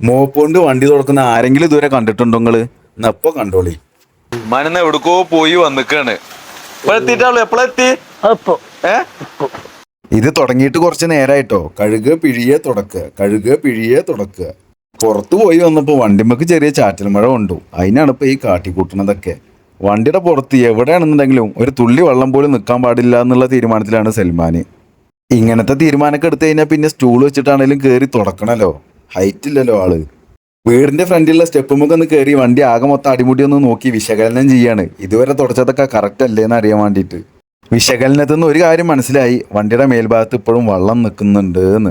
Mop കൊണ്ട് വണ്ടി തുറക്കുന്ന ആരെങ്കിലും ഇതുവരെ കണ്ടിട്ടുണ്ടോ നിങ്ങൾ? എന്നപ്പോ കണ്ടോളി. മനന്ന് എവിടക്കോ പോയി വന്നിക്കാണ്. എപ്പോഴെത്തി ഇത് തുടങ്ങിയിട്ട് കുറച്ച് നേരായിട്ടോ? കഴുകുക പിഴിയെ തുടക്കുക കഴുകുക പിഴിയെ തുടക്കുക പുറത്തു പോയി വന്നപ്പോ വണ്ടിമ്മക്ക് ചെറിയ ചാറ്റൽ മഴ കൊണ്ടു. അതിനാണ് ഇപ്പൊ ഈ കാട്ടിക്കൂട്ടണതൊക്കെ. വണ്ടിയുടെ പുറത്ത് എവിടെയാണെന്നുണ്ടെങ്കിലും ഒരു തുള്ളി വെള്ളം പോലും നിൽക്കാൻ പാടില്ല എന്നുള്ള തീരുമാനത്തിലാണ് സൽമാന്. ഇങ്ങനത്തെ തീരുമാനമൊക്കെ എടുത്തു കഴിഞ്ഞാൽ പിന്നെ സ്റ്റൂൾ വെച്ചിട്ടാണെങ്കിലും കയറി തുടക്കണല്ലോ. ഹൈറ്റ് ഇല്ലല്ലോ ആൾ. വീടിന്റെ ഫ്രണ്ടിലുള്ള സ്റ്റെപ്പുമൊക്കെ ഒന്ന് കയറി വണ്ടി ആകെ മൊത്തം അടിമുടി ഒന്ന് നോക്കി വിശകലനം ചെയ്യാണ്. ഇതുവരെ തുടച്ചതൊക്കെ കറക്റ്റ് അല്ലേന്ന് അറിയാൻ വേണ്ടിയിട്ട്. വിശകലനത്തിൽ നിന്ന് ഒരു കാര്യം മനസ്സിലായി. വണ്ടിയുടെ മേൽഭാഗത്ത് ഇപ്പോഴും വള്ളം നിൽക്കുന്നുണ്ട് എന്ന്.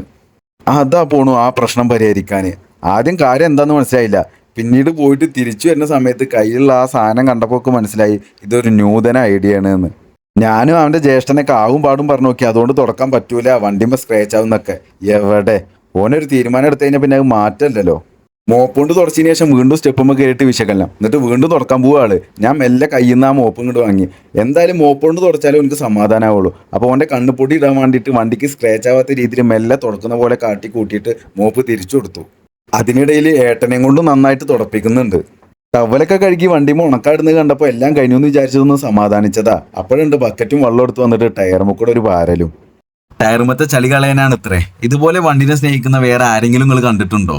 അതാ പോണു ആ പ്രശ്നം പരിഹരിക്കാൻ ആദ്യം കാര്യം എന്താണെന്ന് മനസ്സിലായില്ല. പിന്നീട് പോയിട്ട് തിരിച്ചു വരുന്ന സമയത്ത് കയ്യിലുള്ള ആ സാധനം കണ്ടപ്പോൾ മനസ്സിലായി. ഇതൊരു നൂതന ഐഡിയ ആണ് എന്ന്. ഞാനും അവന്റെ ജ്യേഷ്ഠനൊക്കെ ആവും പാടും പറഞ്ഞു നോക്കി. അതുകൊണ്ട് തുടക്കാൻ പറ്റൂല. വണ്ടിയുമ്പോൾ സ്ക്രാച്ച് ആവുന്നൊക്കെ. എവിടെ? ഓനൊരു തീരുമാനം എടുത്തു കഴിഞ്ഞാൽ പിന്നെ അത് മാറ്റല്ലല്ലോ. മോപ്പുകൊണ്ട് തുടച്ചതിന് ശേഷം വീണ്ടും സ്റ്റെപ്പുമ്മ കയറിയിട്ട് വിശകലനം. എന്നിട്ട് വീണ്ടും തുടക്കാൻ പോവുകയാണ് ഞാൻ മെല്ലെ കയ്യിൽ നിന്ന് ആ മോപ്പ് ഇങ്ങോട്ട് വാങ്ങി. എന്തായാലും മോപ്പ് കൊണ്ട് തുടച്ചാലേ എനിക്ക് സമാധാനമാവുള്ളൂ അപ്പോൾ അവന്റെ കണ്ണുപൊടി ഇടാൻ വേണ്ടിയിട്ട് വണ്ടിക്ക് സ്ക്രാച്ച് ആവാത്ത രീതിയിൽ മെല്ലെ തുടക്കുന്ന പോലെ കാട്ടി കൂട്ടിയിട്ട് മോപ്പ് തിരിച്ചു കൊടുത്തു. അതിനിടയിൽ ഏട്ടനെയും കൊണ്ട് നന്നായിട്ട് തുടപ്പിക്കുന്നുണ്ട്. ടവലൊക്കെ കഴുകി വണ്ടി ഉണക്കാടുന്നത് കണ്ടപ്പോൾ എല്ലാം കഴിഞ്ഞു എന്ന് വിചാരിച്ചതൊന്ന് സമാധാനിച്ചതാ. അപ്പോഴുണ്ട് ബക്കറ്റും വെള്ളം എടുത്ത് വന്നിട്ട് ടയർ മുക്കൂടെ ഒരു വാരലും. ടയറുമത്തെ ചളി കളയാനാണ് ഇത്രേ. ഇതുപോലെ വണ്ടിനെ സ്നേഹിക്കുന്ന വേറെ ആരെങ്കിലും നിങ്ങൾ കണ്ടിട്ടുണ്ടോ?